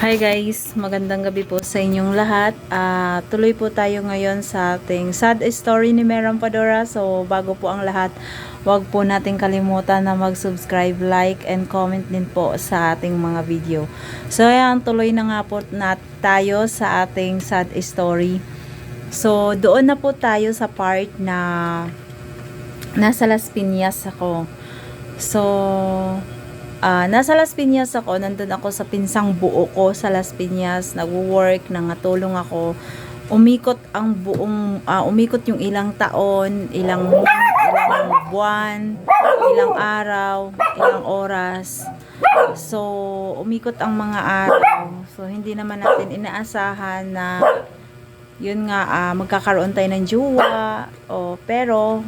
Hi guys, magandang gabi po sa inyong lahat. Ah, tuloy po tayo ngayon sa ating sad story ni Meron Padora. So, bago po ang lahat, wag po nating kalimutan na mag-subscribe, like, and comment din po sa ating mga video. So, ayan, tuloy na nga po na tayo sa ating sad story. So, doon na po tayo sa part na nasa Las Piñas ako. So, Ah, nasa Las Piñas ako, nandun ako sa pinsang buo ko sa Las Piñas, nagwo-work, nangatulong ako. Umikot ang buong, ah, umikot yung ilang taon, ilang, ilang buwan, ilang araw, ilang oras. So, umikot ang mga araw. So, hindi naman natin inaasahan na yun nga, ah, magkakaroon tayo ng jowa. O, pero,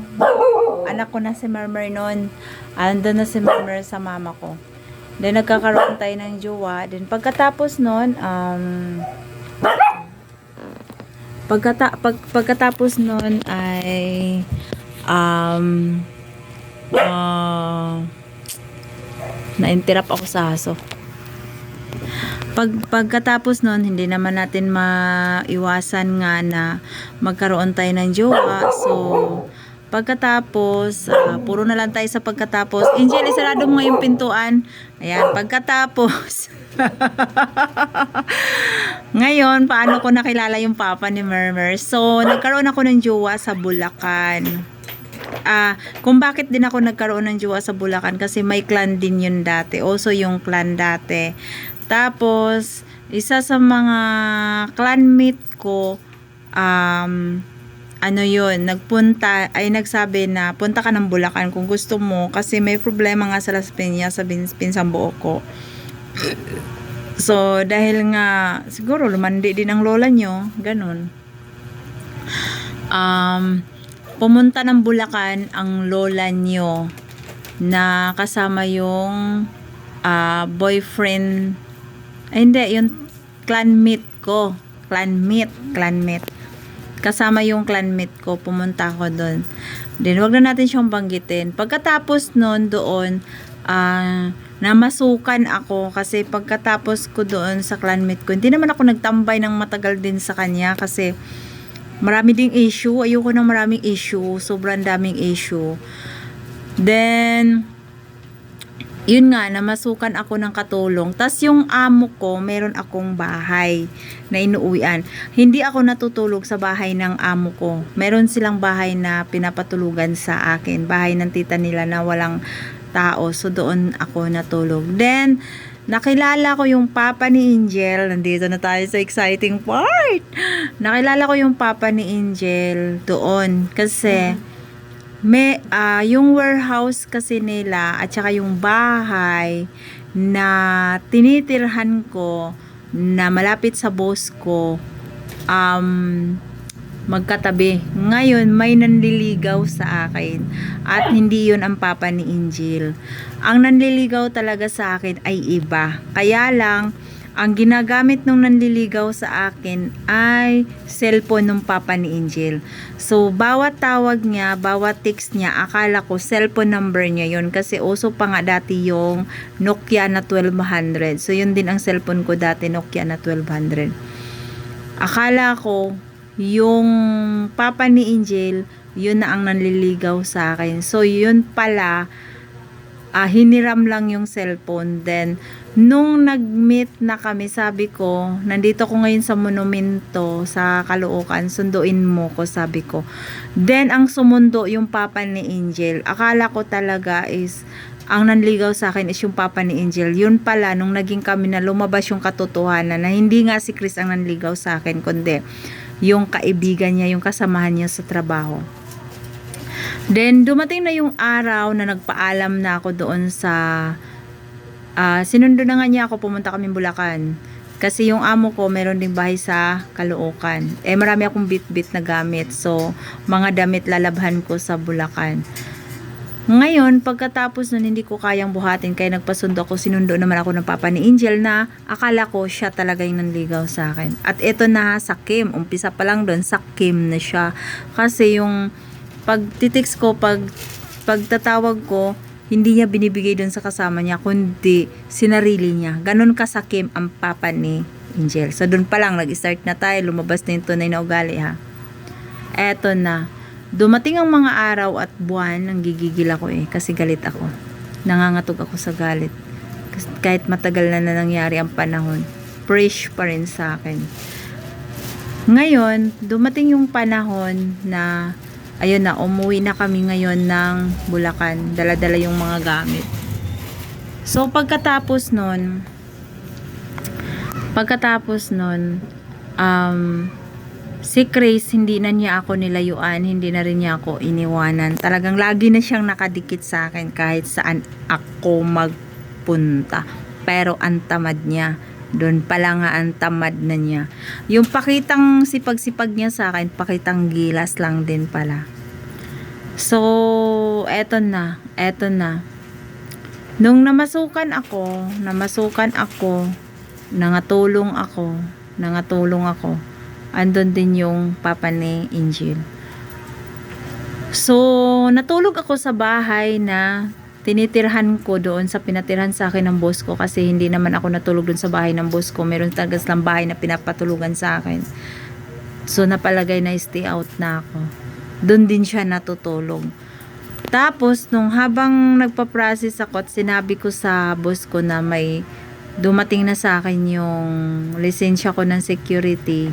anak ko na si Murmur noon. Andun na si Murmur sa mama ko. Then, nagkakaroon tayo ng jowa. Then, pagkatapos noon, um, pagkata pag, pagkatapos noon ay, um, uh, na-interrupt ako sa aso. Pag, pagkatapos nun, hindi naman natin maiwasan nga na magkaroon tayo ng jowa. So, pagkatapos, ah, puro na lang tayo sa pagkatapos. Angel, isarado mo yung pintuan. Ayan, pagkatapos. Ngayon, paano ko nakilala yung papa ni Murmur? So, nagkaroon ako ng jowa sa Bulacan. Ah, kung bakit din ako nagkaroon ng jowa sa Bulacan kasi may clan din yun dati. Also yung clan dati. Tapos, isa sa mga clanmate ko, um, ano yun, nagpunta, ay nagsabi na punta ka ng Bulacan kung gusto mo kasi may problema nga sa Las Piñas sa bin- pinsang buo ko. So, dahil nga, siguro lumandi din ang lola nyo, ganun. Um, pumunta ng Bulacan ang lola nyo na kasama yung ah, boyfriend, ay hindi, yung clanmate ko. Clanmate, clanmate. Kasama yung clanmate ko, pumunta ako doon. Then, wag na natin siyang banggitin. Pagkatapos noon doon, ah, namasukan ako kasi pagkatapos ko doon sa clanmate ko, hindi naman ako nagtambay ng matagal din sa kanya kasi marami ding issue. Ayoko ng maraming issue. Sobrang daming issue. Then, yun nga, namasukan ako ng katulong. Tapos yung amo ko, meron akong bahay na inuuwian. Hindi ako natutulog sa bahay ng amo ko. Meron silang bahay na pinapatulugan sa akin. Bahay ng tita nila na walang tao. So doon ako natulog. Then, nakilala ko yung papa ni Angel. Nandito na tayo sa exciting part. Nakilala ko yung papa ni Angel doon. Kasi, may ah, yung warehouse kasi nila at saka yung bahay na tinitirhan ko na malapit sa boss ko um magkatabi. Ngayon may nanliligaw sa akin at hindi yun ang papa ni Angel. Ang nanliligaw talaga sa akin ay iba. Kaya lang ang ginagamit nung nanliligaw sa akin ay cellphone ng papa ni Angel. So, bawat tawag niya, bawat text niya, akala ko cellphone number niya yon kasi uso pa nga dati yung Nokia na 1200. So, yun din ang cellphone ko dati, Nokia na 1200. Akala ko, yung papa ni Angel, yun na ang nanliligaw sa akin. So, yun pala, ah, hiniram lang yung cellphone. Then, nung nag-meet na kami, sabi ko, nandito ko ngayon sa monumento, sa Caloocan, sunduin mo ko, sabi ko. Then, ang sumundo yung papa ni Angel. Akala ko talaga is, ang nanligaw sa akin is yung papa ni Angel. Yun pala, nung naging kami na lumabas yung katotohanan na hindi nga si Chris ang nanligaw sa akin, kundi yung kaibigan niya, yung kasamahan niya sa trabaho. Then, dumating na yung araw na nagpaalam na ako doon sa Ah, sinundo na nga niya ako pumunta kami Bulacan. Kasi yung amo ko meron ding bahay sa Caloocan. Eh marami akong bit-bit na gamit. So, mga damit lalabhan ko sa Bulacan. Ngayon, pagkatapos nun hindi ko kayang buhatin kaya nagpasundo ako, sinundo naman ako ng papa ni Angel na akala ko siya talaga yung nanligaw sa akin. At ito na sa Kim, umpisa pa lang doon, sa Kim na siya. Kasi yung pagtitix ko, pag pagtatawag ko, hindi niya binibigay doon sa kasama niya, kundi sinarili niya. Ganon kasakim ang papa ni Angel. So, doon pa lang, nag-start na tayo, lumabas na yung tunay na ugali, ha. Eto na. Dumating ang mga araw at buwan, nang gigigil ako eh, kasi galit ako. Nangangatog ako sa galit. Kahit matagal na na nangyari ang panahon, fresh pa rin sa akin. Ngayon, dumating yung panahon na ayun na, umuwi na kami ngayon ng Bulacan. Dala-dala yung mga gamit. So, pagkatapos nun, pagkatapos nun, um, si Chris, hindi na niya ako nilayuan, hindi na rin niya ako iniwanan. Talagang lagi na siyang nakadikit sa akin kahit saan ako magpunta. Pero ang tamad niya. Doon pala nga ang tamad na niya. Yung pakitang sipag-sipag niya sa akin, pakitang gilas lang din pala. So, eto na, eto na. Nung namasukan ako, namasukan ako, nangatulong ako, nangatulong ako, andun din yung papa ni Angel. So, natulog ako sa bahay na tinitirhan ko doon sa pinatirhan sa akin ng boss ko kasi hindi naman ako natulog doon sa bahay ng boss ko. Meron talaga silang bahay na pinapatulugan sa akin. So, napalagay na stay out na ako. Doon din siya natutulog. Tapos, nung habang nagpa-process ako at sinabi ko sa boss ko na may dumating na sa akin yung lisensya ko ng security,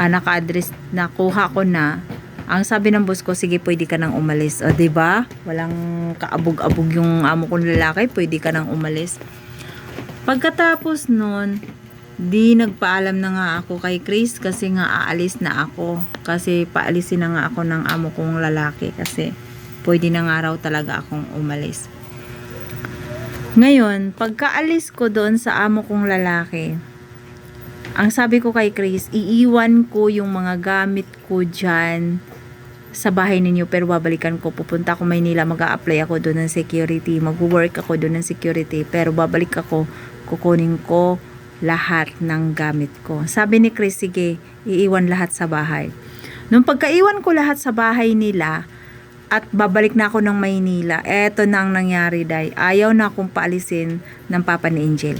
ah, naka-address, nakuha ko na, ang sabi ng boss ko, sige, pwede ka nang umalis. O, ba? Walang kaabog-abog yung amo kong lalaki, pwede ka nang umalis. Pagkatapos nun, di nagpaalam na nga ako kay Chris kasi nga aalis na ako. Kasi paalisin na nga ako ng amo kong lalaki kasi pwede na nga raw talaga akong umalis. Ngayon, pagkaalis ko doon sa amo kong lalaki, ang sabi ko kay Chris, iiwan ko yung mga gamit ko dyan sa bahay ninyo pero babalikan ko. Pupunta ako Maynila, mag apply ako doon ng security. Mag-work ako doon ng security pero babalik ako, kukunin ko lahat ng gamit ko. Sabi ni Chris, sige, iiwan lahat sa bahay. Nung pagkaiwan ko lahat sa bahay nila, at babalik na ako ng Maynila, eto na ang nangyari, Day. Ayaw na akong paalisin ng Papa ni Angel.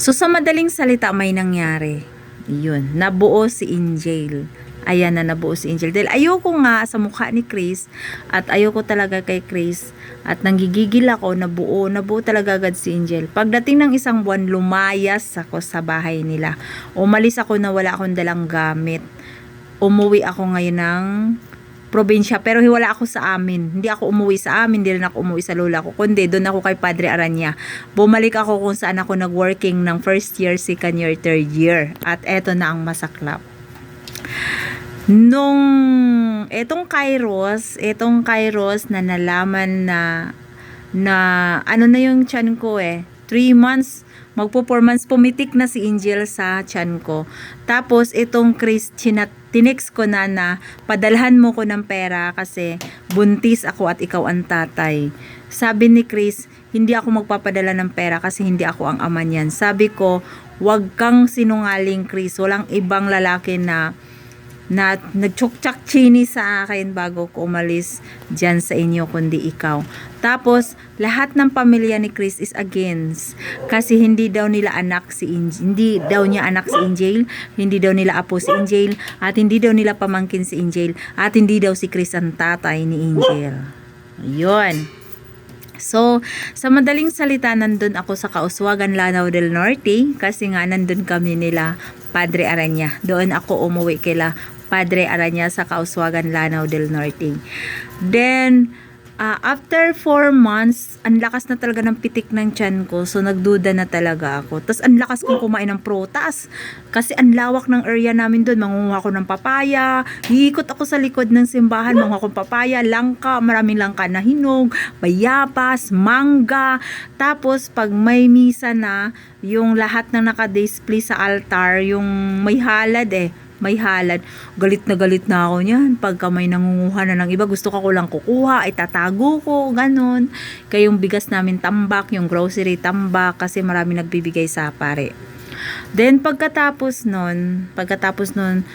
So, sa madaling salita, may nangyari. Yun, nabuo si Angel. Ayan na nabuo si Angel. Dahil ayoko nga sa mukha ni Chris at ayoko talaga kay Chris at nanggigigil ako, nabuo, nabuo talaga agad si Angel. Pagdating ng isang buwan, lumayas ako sa bahay nila. Umalis ako na wala akong dalang gamit. Umuwi ako ngayon ng probinsya pero wala ako sa amin. Hindi ako umuwi sa amin, hindi rin ako umuwi sa lola ko. Kundi doon ako kay Padre Aranya. Bumalik ako kung saan ako nag-working ng first year, second year, third year. At eto na ang masaklap. Nung etong Kairos, etong Kairos na nalaman na na ano na yung chan ko eh. 3 months, magpo 4 months, pumitik na si Angel sa chan ko. Tapos itong Chris, chinat, tinex ko na na padalhan mo ko ng pera kasi buntis ako at ikaw ang tatay. Sabi ni Chris, hindi ako magpapadala ng pera kasi hindi ako ang ama niyan. Sabi ko, wag kang sinungaling Chris. Walang ibang lalaki na na nagtsuktsak chini sa akin bago ko umalis dyan sa inyo kundi ikaw. Tapos, lahat ng pamilya ni Chris is against. Kasi hindi daw nila anak si Angel. Hindi daw niya anak si Angel. Hindi daw nila apo si Angel. At hindi daw nila pamangkin si Angel. At hindi daw si Chris ang tatay ni Angel. Yun. So, sa madaling salita, nandun ako sa Kauswagan, Lanao del Norte kasi nga nandun kami nila Padre Aranya. Doon ako umuwi kila Padre Aranya sa Kauswagan, Lanao del Norte. Then, ah, after 4 months, ang lakas na talaga ng pitik ng tiyan ko. So, nagduda na talaga ako. Tapos, ang lakas kong kumain ng prutas. Kasi, ang lawak ng area namin doon. Mangunguha ako ng papaya. Hiikot ako sa likod ng simbahan. Mangunguha akong papaya, langka, maraming langka na hinog, bayabas, mangga. Tapos, pag may misa na, yung lahat na naka-display sa altar, yung may halad eh, may halad. Galit na galit na ako niyan. Pagka may nangunguha na ng iba, gusto ko lang kukuha, itatago ko, ganun. Kaya yung bigas namin tambak, yung grocery tambak, kasi marami nagbibigay sa pare. Then, pagkatapos nun, pagkatapos nun,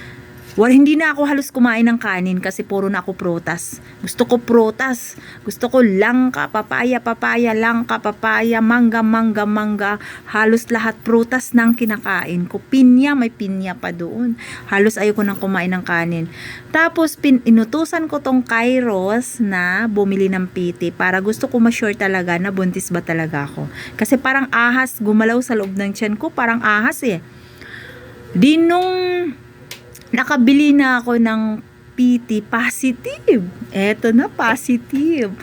Well, hindi na ako halos kumain ng kanin kasi puro na ako prutas. Gusto ko prutas. Gusto ko langka, papaya, papaya, langka, papaya, mangga, mangga, mangga. Halos lahat prutas nang kinakain ko. Pinya, may pinya pa doon. Halos ayoko nang kumain ng kanin. Tapos, pin inutusan ko tong Kairos na bumili ng piti para gusto ko ma-sure talaga na buntis ba talaga ako. Kasi parang ahas, gumalaw sa loob ng tiyan ko, parang ahas eh. Di nung nakabili na ako ng PT positive. Eto na, positive.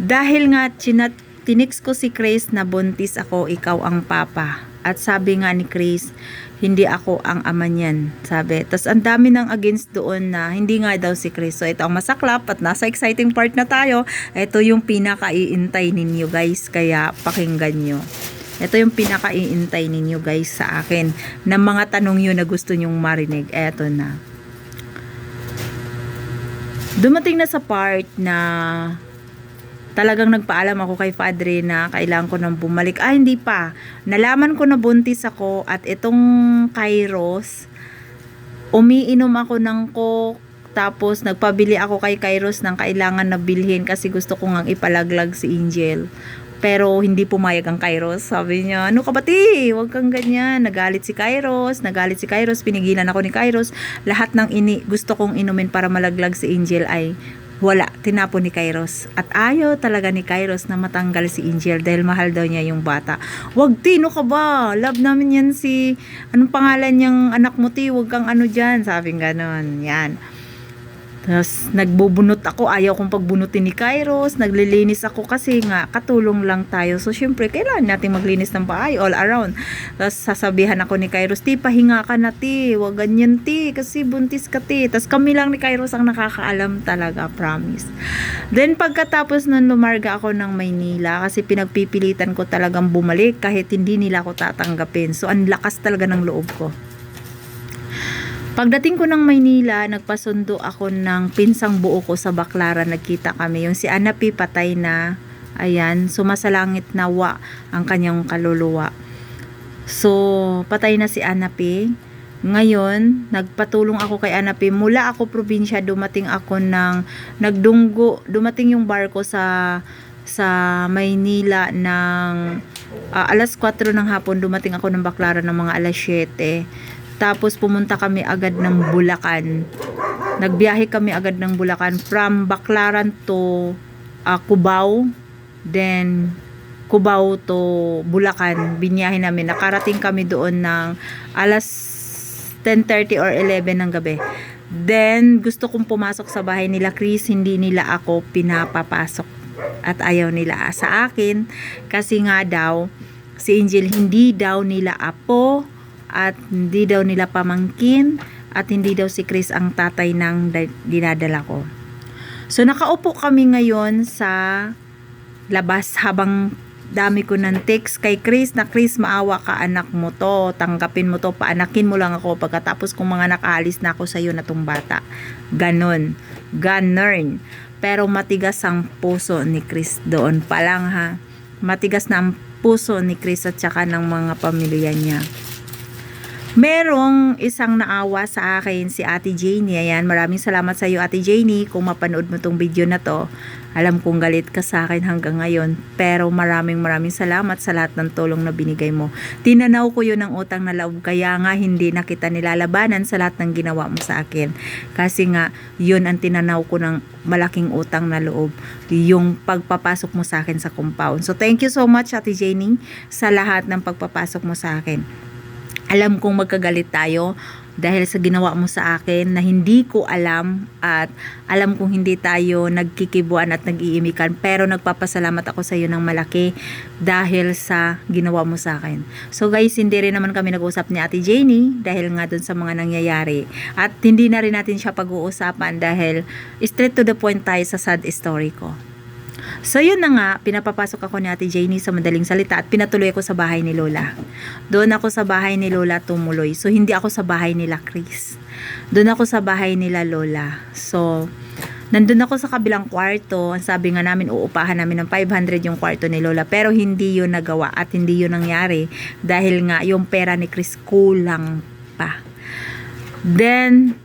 Dahil nga, chinat, tinix ko si Chris na buntis ako, ikaw ang papa. At sabi nga ni Chris, hindi ako ang ama niyan. Sabi. Tapos ang dami ng against doon na hindi nga daw si Chris. So ito ang masaklap at nasa exciting part na tayo. Ito yung pinaka-iintay ninyo guys. Kaya pakinggan nyo. Ito yung pinaka-iintay ninyo guys sa akin ng mga tanong yun na gusto nyong marinig. Eto na. Dumating na sa part na talagang nagpaalam ako kay Padre na kailangan ko nang bumalik. Ah, hindi pa. Nalaman ko na buntis ako at itong Kairos, umiinom ako ng coke, tapos nagpabili ako kay Kairos ng kailangan na bilhin kasi gusto ko ngang ipalaglag si Angel. Pero hindi pumayag ang Kairos. Sabi niya, ano ka ba ti? Huwag kang ganyan. Nagalit si Kairos. Nagalit si Kairos. Pinigilan ako ni Kairos. Lahat ng ini gusto kong inumin para malaglag si Angel ay wala, tinapon ni Kairos. At ayaw talaga ni Kairos na matanggal si Angel dahil mahal daw niya yung bata. Wag tino ka ba? Love namin yan si, anong pangalan niyang anak mo ti? Wag kang ano dyan. Sabi ganon. Yan. Tapos nagbubunot ako, ayaw kong pagbunutin ni Kairos, naglilinis ako kasi nga katulong lang tayo. So syempre kailangan natin maglinis ng bahay all around. Tapos sasabihan ako ni Kairos, "Ti, pahinga ka na ti, wag ganyan ti kasi buntis ka ti." Tapos kami lang ni Kairos ang nakakaalam talaga, promise. Then pagkatapos nun lumarga ako ng Maynila kasi pinagpipilitan ko talagang bumalik kahit hindi nila ako tatanggapin. So ang lakas talaga ng loob ko. Pagdating ko ng Maynila, nagpasundo ako ng pinsang buo ko sa Baklaran. Nagkita kami. Yung si Anapi patay na. Ayan, sumasalangit na wa ang kanyang kaluluwa. So, patay na si Anapi. Ngayon, nagpatulong ako kay Anapi. Mula ako probinsya, dumating ako ng nagdunggo. Dumating yung barko sa sa Maynila ng ah, alas 4 ng hapon. Dumating ako ng Baklaran ng mga alas 7. Tapos pumunta kami agad ng Bulacan. Nagbiyahe kami agad ng Bulacan from Baclaran to uh, Cubao. Then Cubao to Bulacan. Binyahe namin. Nakarating kami doon ng alas 10.30 or 11 ng gabi. Then, gusto kong pumasok sa bahay nila Chris, hindi nila ako pinapapasok. At ayaw nila sa akin. Kasi nga daw, si Angel hindi daw nila apo at hindi daw nila pamangkin at hindi daw si Chris ang tatay ng da- dinadala ko. So nakaupo kami ngayon sa labas habang dami ko ng text kay Chris na Chris maawa ka anak mo to. Tanggapin mo to. Paanakin mo lang ako. Pagkatapos kung mga nakaalis na ako sa iyo na tong bata. Ganon. Ganon pero matigas ang puso ni Chris doon pa lang ha? Matigas na ang puso ni Chris at saka ng mga pamilya niya Merong isang naawa sa akin si Ate Janie. Ayan, maraming salamat sa iyo Ate Janie kung mapanood mo tong video na to. Alam kong galit ka sa akin hanggang ngayon. Pero maraming maraming salamat sa lahat ng tulong na binigay mo. Tinanaw ko yun ng utang na loob. Kaya nga hindi na kita nilalabanan sa lahat ng ginawa mo sa akin. Kasi nga, yun ang tinanaw ko ng malaking utang na loob. Yung pagpapasok mo sa akin sa compound. So thank you so much Ate Janie sa lahat ng pagpapasok mo sa akin alam kong magkagalit tayo dahil sa ginawa mo sa akin na hindi ko alam at alam kong hindi tayo nagkikibuan at nag-iimikan pero nagpapasalamat ako sa iyo ng malaki dahil sa ginawa mo sa akin. So guys, hindi rin naman kami nag-usap ni Ate Janie dahil nga dun sa mga nangyayari at hindi na rin natin siya pag-uusapan dahil straight to the point tayo sa sad story ko. So yun na nga, pinapapasok ako ni Ate Janie sa madaling salita at pinatuloy ako sa bahay ni Lola. Doon ako sa bahay ni Lola tumuloy. So hindi ako sa bahay nila Chris. Doon ako sa bahay nila Lola. So nandun ako sa kabilang kwarto. Ang sabi nga namin, uupahan namin ng 500 yung kwarto ni Lola. Pero hindi yun nagawa at hindi yun nangyari. Dahil nga yung pera ni Chris kulang pa. Then,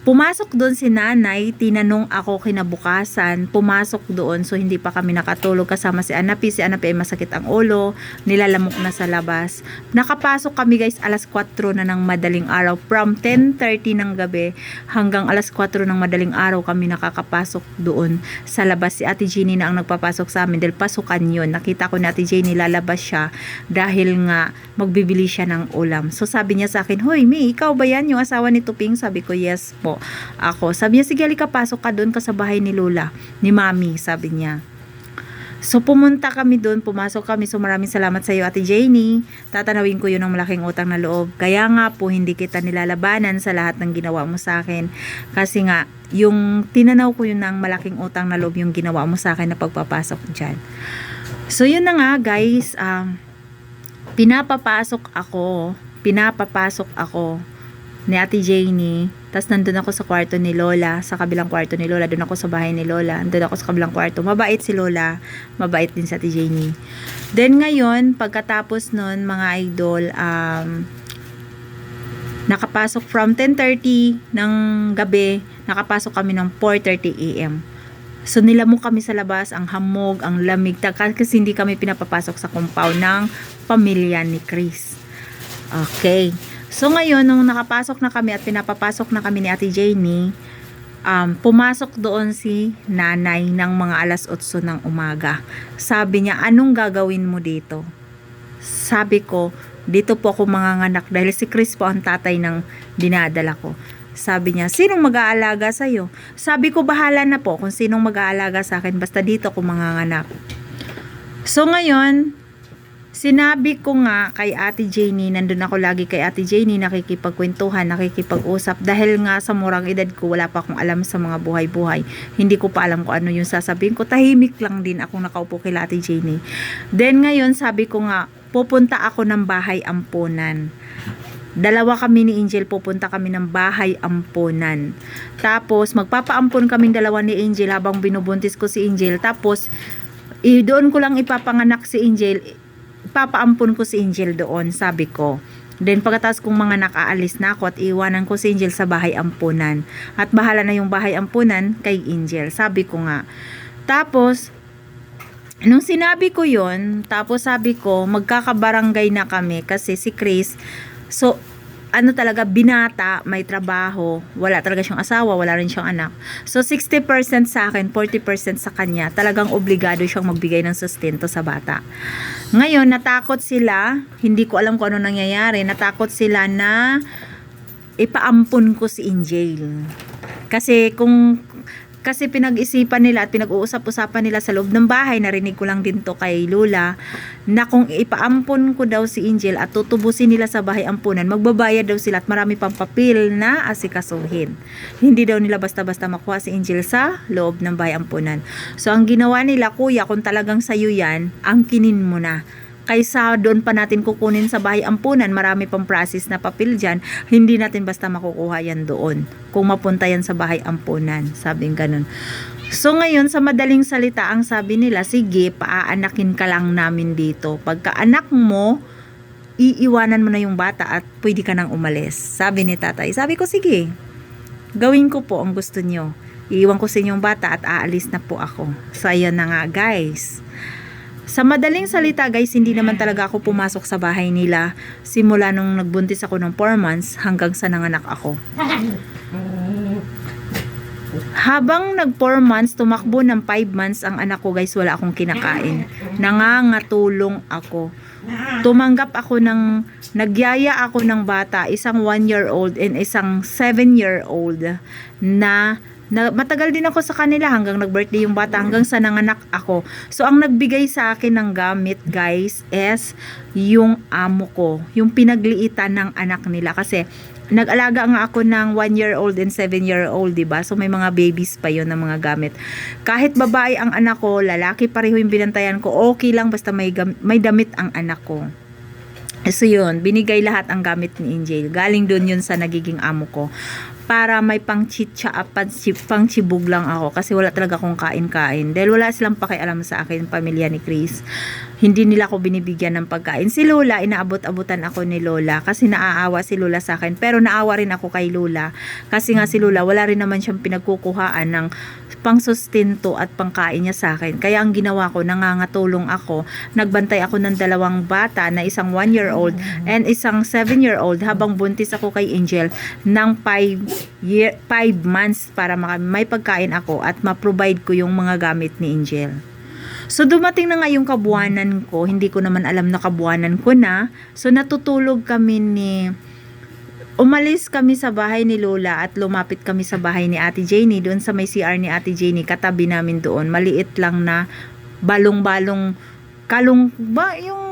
Pumasok doon si nanay, tinanong ako kinabukasan, pumasok doon so hindi pa kami nakatulog kasama si Anapi. Si Anapi ay masakit ang ulo, nilalamok na sa labas. Nakapasok kami guys alas 4 na ng madaling araw. From 10.30 ng gabi hanggang alas 4 ng madaling araw kami nakakapasok doon sa labas. Si Ate Jeannie na ang nagpapasok sa amin dahil pasukan yun. Nakita ko na Ate Jeannie lalabas siya dahil nga magbibili siya ng ulam. So sabi niya sa akin, Hoy, May, ikaw ba yan yung asawa ni Tuping? Sabi ko, yes po ako. Sabi niya, sige, halika, pasok ka doon ka sa bahay ni Lola, ni Mami, sabi niya. So pumunta kami doon, pumasok kami. So maraming salamat sa iyo Ate Janie. Tatanawin ko yun ng malaking utang na loob. Kaya nga po hindi kita nilalabanan sa lahat ng ginawa mo sa akin. Kasi nga yung tinanaw ko yun ng malaking utang na loob yung ginawa mo sa akin na pagpapasok diyan. So yun na nga guys, um, pinapapasok ako, pinapapasok ako ni Ate Janie. Tapos nandun ako sa kwarto ni Lola, sa kabilang kwarto ni Lola. Doon ako sa bahay ni Lola. Nandun ako sa kabilang kwarto. Mabait si Lola. Mabait din si Ate Janie. Then ngayon, pagkatapos nun, mga idol, um, nakapasok from 10.30 ng gabi, nakapasok kami ng 4.30 a.m. So nilamok kami sa labas, ang hamog, ang lamig, kasi hindi kami pinapapasok sa compound ng pamilya ni Chris. Okay. So ngayon, nung nakapasok na kami at pinapapasok na kami ni Ate Janie, um, pumasok doon si nanay ng mga alas 8 ng umaga. Sabi niya, anong gagawin mo dito? Sabi ko, dito po ako manganganak dahil si Chris po ang tatay ng dinadala ko. Sabi niya, sinong mag-aalaga sa'yo? Sabi ko, bahala na po kung sinong mag-aalaga sa akin. Basta dito ako manganganak. So ngayon, sinabi ko nga kay Ate Janie, nandun ako lagi kay Ate Janie, nakikipagkwentuhan, nakikipag-usap. Dahil nga sa murang edad ko, wala pa akong alam sa mga buhay-buhay. Hindi ko pa alam kung ano yung sasabihin ko. Tahimik lang din akong nakaupo kay Ate Janie. Then ngayon, sabi ko nga, pupunta ako ng bahay ampunan. Dalawa kami ni Angel, pupunta kami ng bahay ampunan. Tapos, magpapaampon kaming dalawa ni Angel habang binubuntis ko si Angel. Tapos, i doon ko lang ipapanganak si Angel. Ipapaampon ko si Angel doon, sabi ko. Then pagkatapos kong mga nakaalis na ako at iwanan ko si Angel sa bahay ampunan. At bahala na yung bahay ampunan kay Angel. Sabi ko nga. Tapos, nung sinabi ko yon tapos sabi ko, magkakabarangay na kami kasi si Chris, so, ano talaga, binata, may trabaho, wala talaga siyang asawa, wala rin siyang anak. So, 60% sa akin, 40% sa kanya, talagang obligado siyang magbigay ng sustento sa bata. Ngayon, natakot sila, hindi ko alam kung ano nangyayari, natakot sila na ipaampun ko si Angel. Kasi kung kasi pinag-isipan nila at pinag-uusap-usapan nila sa loob ng bahay, narinig ko lang din to kay Lola, na kung ipaampon ko daw si Angel at tutubusin nila sa bahay ampunan, magbabayad daw sila at marami pang papel na asikasuhin. Hindi daw nila basta-basta makuha si Angel sa loob ng bahay ampunan. So ang ginawa nila, kuya, kung talagang sayo yan, angkinin mo na kaysa doon pa natin kukunin sa bahay ampunan, marami pang process na papel dyan, hindi natin basta makukuha yan doon. Kung mapunta yan sa bahay ampunan, sabing ganun. So ngayon, sa madaling salita, ang sabi nila, sige, paaanakin ka lang namin dito. Pagka anak mo, iiwanan mo na yung bata at pwede ka nang umalis. Sabi ni tatay. Sabi ko, sige, gawin ko po ang gusto nyo. Iiwan ko sa inyong bata at aalis na po ako. So, ayan na nga, guys. Sa madaling salita guys, hindi naman talaga ako pumasok sa bahay nila simula nung nagbuntis ako ng 4 months hanggang sa nanganak ako. Habang nag 4 months, tumakbo ng 5 months ang anak ko guys, wala akong kinakain. Nangangatulong ako. Tumanggap ako ng, nagyaya ako ng bata, isang 1 year old and isang 7 year old na na, matagal din ako sa kanila hanggang nag-birthday yung bata hanggang sa nanganak ako. So ang nagbigay sa akin ng gamit guys is yung amo ko, yung pinagliitan ng anak nila kasi nag-alaga nga ako ng 1 year old and 7 year old, 'di ba? So may mga babies pa 'yon ng mga gamit. Kahit babae ang anak ko, lalaki pareho yung binantayan ko, okay lang basta may may damit ang anak ko. So yun, binigay lahat ang gamit ni Angel. Galing doon yun sa nagiging amo ko. Para may pang chitcha at pang chibug lang ako kasi wala talaga akong kain-kain. Dahil wala silang pakialam sa akin, pamilya ni Chris. hindi nila ako binibigyan ng pagkain. Si Lola, inaabot-abutan ako ni Lola kasi naaawa si Lola sa akin. Pero naawa rin ako kay Lola kasi nga si Lola, wala rin naman siyang pinagkukuhaan ng pangsustento at pangkain niya sa akin. Kaya ang ginawa ko, nangangatulong ako. Nagbantay ako ng dalawang bata na isang 1-year-old and isang 7-year-old habang buntis ako kay Angel ng 5 year 5 months para may pagkain ako at ma-provide ko yung mga gamit ni Angel. So dumating na nga yung kabuanan ko, hindi ko naman alam na kabuanan ko na. So natutulog kami ni Umalis kami sa bahay ni Lola at lumapit kami sa bahay ni Ate Jenny doon sa may CR ni Ate Jenny, katabi namin doon. Maliit lang na balong-balong kalong ba? Yung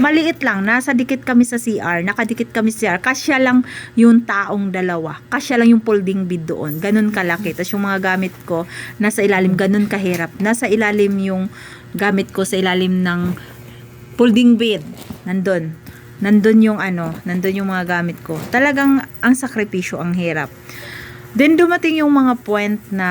maliit lang. Nasa dikit kami sa CR nakadikit kami sa CR kasya lang yung taong dalawa. Kasya lang yung folding bed doon. Ganun kalaki. Tapos yung mga gamit ko nasa ilalim. Ganun kahirap. Nasa ilalim yung gamit ko sa ilalim ng folding bed nandun nandun yung ano nandun yung mga gamit ko talagang ang sakripisyo ang hirap then dumating yung mga point na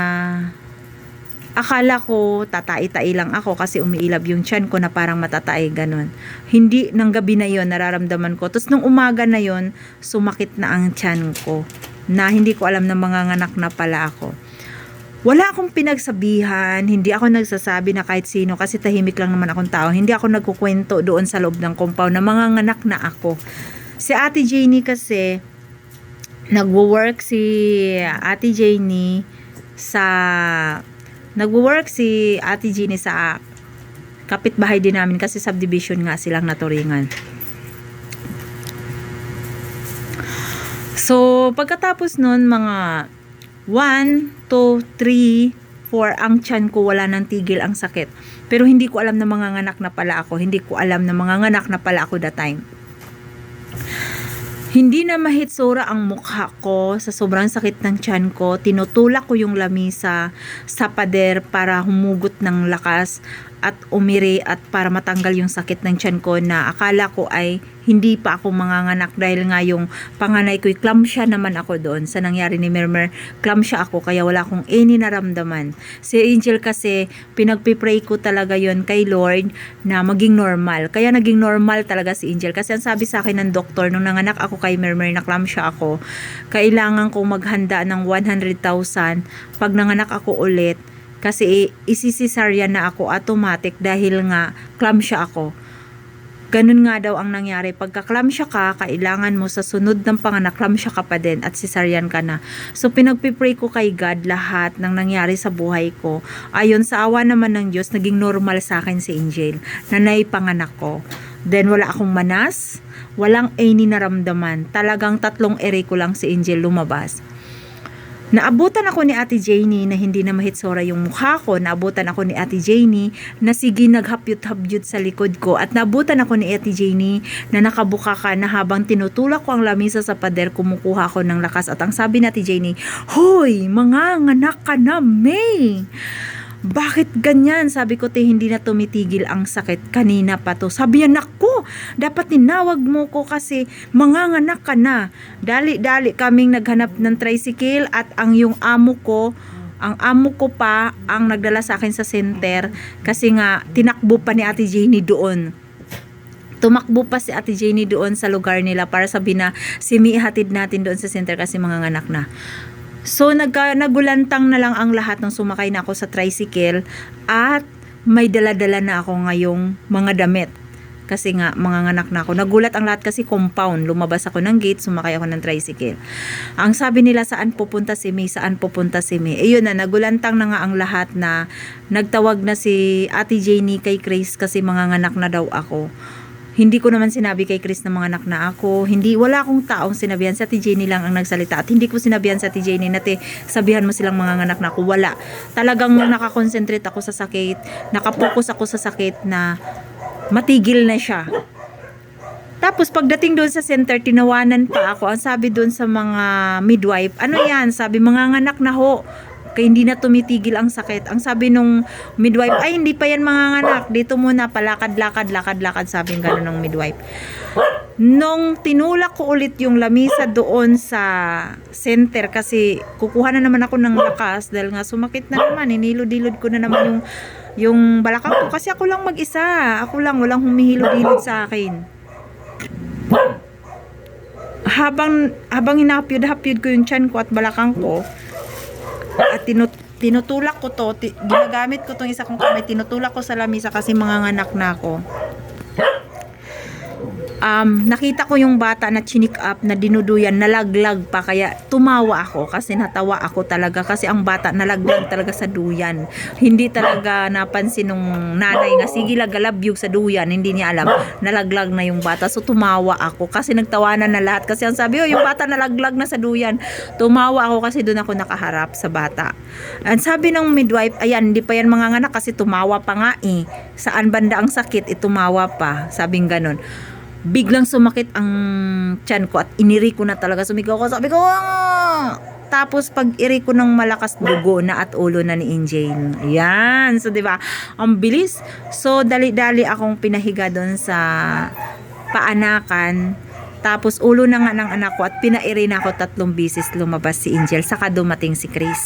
akala ko tatai-tai lang ako kasi umiilab yung tiyan ko na parang matatay ganun. Hindi ng gabi na yon nararamdaman ko. Tapos nung umaga na yon sumakit na ang tiyan ko na hindi ko alam na mga nganak na pala ako. Wala akong pinagsabihan, hindi ako nagsasabi na kahit sino kasi tahimik lang naman akong tao. Hindi ako nagkukwento doon sa loob ng compound na mga nganak na ako. Si Ate Janie kasi nagwo-work si Ate Janie sa nagwo-work si Ate Jeannie sa kapitbahay din namin kasi subdivision nga silang naturingan. So, pagkatapos nun, mga 1, 2, 3, 4, ang tiyan ko wala nang tigil ang sakit. Pero hindi ko alam na mga nganak na pala ako. Hindi ko alam na mga nganak na pala ako that time. Hindi na mahitsura ang mukha ko sa sobrang sakit ng tiyan ko. Tinutulak ko yung lamisa sa pader para humugot ng lakas at umiri at para matanggal yung sakit ng tiyan ko na akala ko ay hindi pa ako manganganak dahil nga yung panganay ko, clamsya naman ako doon sa nangyari ni Mermer. Clamsya ako kaya wala akong any naramdaman. Si Angel kasi pinagpipray ko talaga yon kay Lord na maging normal. Kaya naging normal talaga si Angel. Kasi ang sabi sa akin ng doktor nung nanganak ako kay Mermer na clamsya ako, kailangan kong maghanda ng 100,000 pag nanganak ako ulit kasi isisisarya na ako automatic dahil nga clamsya ako. Ganun nga daw ang nangyari. Pagka clamsya ka, kailangan mo sa sunod ng panganak, clamsya ka pa din at cesarean ka na. So, pinagpipray ko kay God lahat ng nangyari sa buhay ko. Ayon sa awa naman ng Diyos, naging normal sa akin si Angel na naipanganak ko. Then, wala akong manas, walang any naramdaman. Talagang tatlong ere ko lang si Angel lumabas. Naabutan ako ni Ate Janie na hindi na mahitsura yung mukha ko. Naabutan ako ni Ate Janie na sige naghabyot-habyot sa likod ko. At naabutan ako ni Ate Janie na nakabuka ka na habang tinutulak ko ang lamisa sa pader, kumukuha ko ng lakas. At ang sabi ni Ate Janie, Hoy, mga nganak ka na, May! Bakit ganyan? Sabi ko, te, hindi na tumitigil ang sakit. Kanina pa to. Sabi niya, naku, dapat tinawag mo ko kasi manganganak ka na. Dali-dali kaming naghanap ng tricycle at ang yung amo ko, ang amo ko pa ang nagdala sa akin sa center kasi nga tinakbo pa ni Ate Jenny doon. Tumakbo pa si Ate Jenny doon sa lugar nila para sabi na si natin doon sa center kasi mga anak na. So nagka, nagulantang na lang ang lahat nung sumakay na ako sa tricycle at may dala-dala na ako ngayong mga damit. Kasi nga, mga nganak na ako. Nagulat ang lahat kasi compound. Lumabas ako ng gate, sumakay ako ng tricycle. Ang sabi nila, saan pupunta si May? Saan pupunta si May? Ayun na, nagulantang na nga ang lahat na nagtawag na si Ate Janie kay Chris kasi mga nganak na daw ako. Hindi ko naman sinabi kay Chris na mga anak na ako. Hindi, wala akong taong sinabihan. Sa Ate Jenny lang ang nagsalita. At hindi ko sinabihan sa Ate Jenny na te, sabihan mo silang mga anak na ako. Wala. Talagang nakakonsentrate ako sa sakit. Nakapokus ako sa sakit na matigil na siya. Tapos pagdating doon sa center, tinawanan pa ako. Ang sabi doon sa mga midwife, ano yan? Sabi, mga anak na ho. Kaya hindi na tumitigil ang sakit. Ang sabi nung midwife, ay hindi pa yan mga anak. Dito muna, palakad, lakad, lakad, lakad. Sabi ng gano'n ng midwife. Nung tinulak ko ulit yung lamisa doon sa center kasi kukuha na naman ako ng lakas dahil nga sumakit na naman, inilod-ilod ko na naman yung yung balakang ko kasi ako lang mag-isa. Ako lang, walang humihilod-ilod sa akin. Habang habang hinapyod-hapyod ko yung tiyan ko at balakang ko at tinut tinutulak ko to, ginagamit ko tong isa kong kamay, tinutulak ko sa lamisa kasi manganganak na ako um, nakita ko yung bata na chinik up na dinuduyan, nalaglag pa kaya tumawa ako kasi natawa ako talaga kasi ang bata nalaglag talaga sa duyan. Hindi talaga napansin nung nanay nga sige lagalabyog sa duyan, hindi niya alam nalaglag na yung bata. So tumawa ako kasi nagtawanan na lahat kasi ang sabi, oh yung bata nalaglag na sa duyan. Tumawa ako kasi doon ako nakaharap sa bata. And sabi ng midwife, ayan, hindi pa yan manganganak kasi tumawa pa nga eh. Saan banda ang sakit, itumawa pa. Sabing ganun biglang sumakit ang tiyan ko at iniri ko na talaga. Sumigaw ko sabi ko "Ah!" tapos pag iri ko ng malakas dugo na at ulo na ni Angel yan. So di ba? Ang bilis. So dali-dali akong pinahiga doon sa paanakan. Tapos ulo na nga ng anak ko at pinairi na ako tatlong bisis lumabas si Angel. Saka dumating si Chris.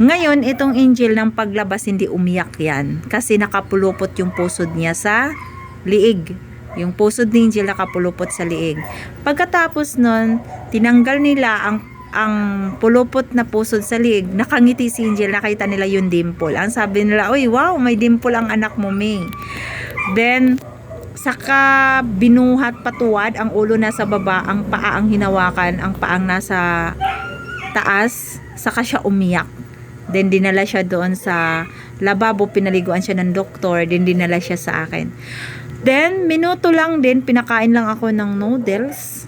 Ngayon, itong angel ng paglabas hindi umiyak yan. Kasi nakapulupot yung pusod niya sa liig. Yung pusod ni Angel nakapulupot sa liig. Pagkatapos nun, tinanggal nila ang ang pulupot na pusod sa liig, nakangiti si Angel, nakita nila yung dimple. Ang sabi nila, uy, wow, may dimple ang anak mo, May. Then, saka binuhat patuwad, ang ulo nasa baba, ang paa ang hinawakan, ang paang nasa taas, saka siya umiyak. Then dinala siya doon sa lababo, pinaliguan siya ng doktor, then dinala siya sa akin. Then, minuto lang din, pinakain lang ako ng noodles.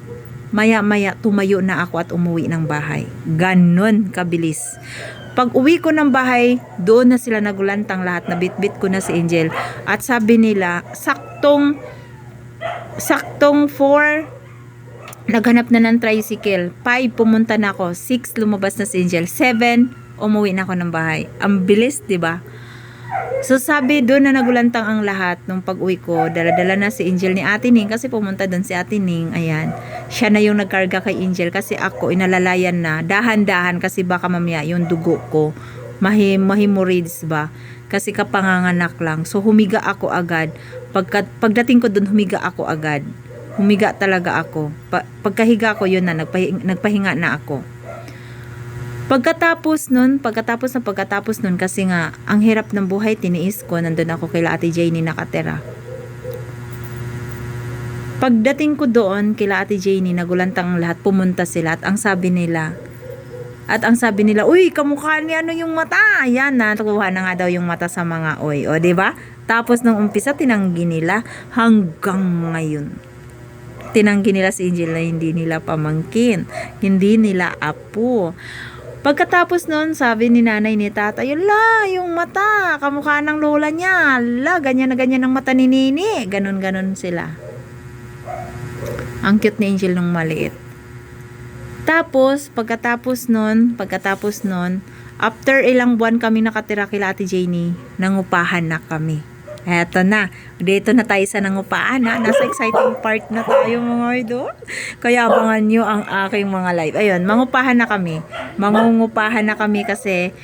Maya-maya, tumayo na ako at umuwi ng bahay. Ganon kabilis. Pag uwi ko ng bahay, doon na sila nagulantang lahat. Nabitbit ko na si Angel. At sabi nila, saktong, saktong 4, naghanap na ng tricycle. 5, pumunta na ako. 6, lumabas na si Angel. 7, umuwi na ako ng bahay. Ang bilis, di ba? So sabi doon na nagulantang ang lahat nung pag-uwi ko, dala-dala na si Angel ni Ate Ning kasi pumunta doon si Ate Ning, ayan. Siya na yung nagkarga kay Angel kasi ako inalalayan na, dahan-dahan kasi baka mamaya yung dugo ko mahi mahemorrhages ba kasi kapanganganak lang. So humiga ako agad. Pagka, pagdating ko doon humiga ako agad. Humiga talaga ako. Pa, pagkahiga ko yun na nagpahinga, nagpahinga na ako. Pagkatapos nun, pagkatapos na pagkatapos nun, kasi nga, ang hirap ng buhay, tiniis ko, nandun ako kay Ate Janie nakatira. Pagdating ko doon, kila Ate Janie, nagulantang lahat, pumunta sila, at ang sabi nila, at ang sabi nila, uy, kamukha ni ano yung mata. Ayan na, nakuha na nga daw yung mata sa mga oy. O, ba? Tapos nung umpisa, tinanggi nila hanggang ngayon tinanggi nila si Angel na hindi nila pamangkin, hindi nila apo. Pagkatapos nun, sabi ni nanay ni tatay, la, yung mata, kamukha ng lola niya, la, ganyan na ganyan ang mata ni Nini. Ganon-ganon sila. Ang cute ni Angel nung maliit. Tapos, pagkatapos nun, pagkatapos nun, after ilang buwan kami nakatira kila Ate Janie, nangupahan na kami. Eto na. Dito na tayo sa nangupahan na. Nasa exciting part na tayo mga idol. Kaya abangan nyo ang aking mga live. Ayun, mangupahan na kami. Mangungupahan na kami kasi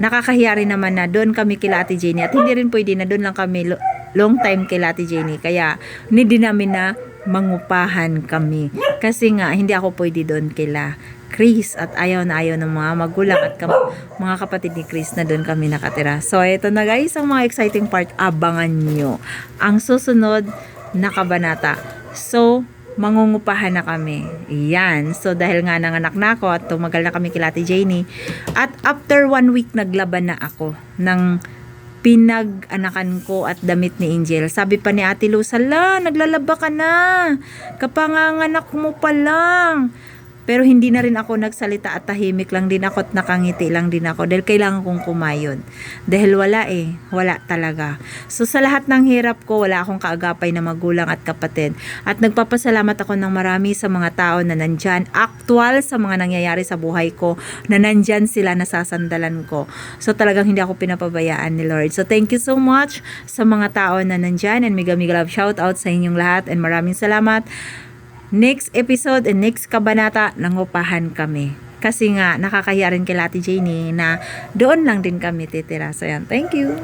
nakakahiya rin naman na doon kami kila Ate Jenny. At hindi rin pwede na doon lang kami lo- long time kila Ate Jenny. Kaya hindi namin na mangupahan kami. Kasi nga, hindi ako pwede doon kila Chris at ayaw na ayaw ng mga magulang at kam- mga kapatid ni Chris na doon kami nakatira. So, ito na guys, ang mga exciting part, abangan nyo. Ang susunod na kabanata. So, mangungupahan na kami. Yan. So, dahil nga nanganak na ako at tumagal na kami kila Ate Janie. At after one week, naglaban na ako ng pinag-anakan ko at damit ni Angel. Sabi pa ni Ate Luz, hala, naglalaba ka na. Kapanganganak mo pa lang Pero hindi na rin ako nagsalita at tahimik lang din ako at nakangiti lang din ako dahil kailangan kong kumayod. Dahil wala eh, wala talaga. So sa lahat ng hirap ko, wala akong kaagapay na magulang at kapatid. At nagpapasalamat ako ng marami sa mga tao na nandyan, actual sa mga nangyayari sa buhay ko, na nandyan sila nasasandalan ko. So talagang hindi ako pinapabayaan ni Lord. So thank you so much sa mga tao na nandyan and mega mega love shout out sa inyong lahat and maraming salamat. Next episode and next kabanata, nangupahan kami. Kasi nga, nakakahiya rin kay Lati Janie na doon lang din kami titira. So yan, thank you.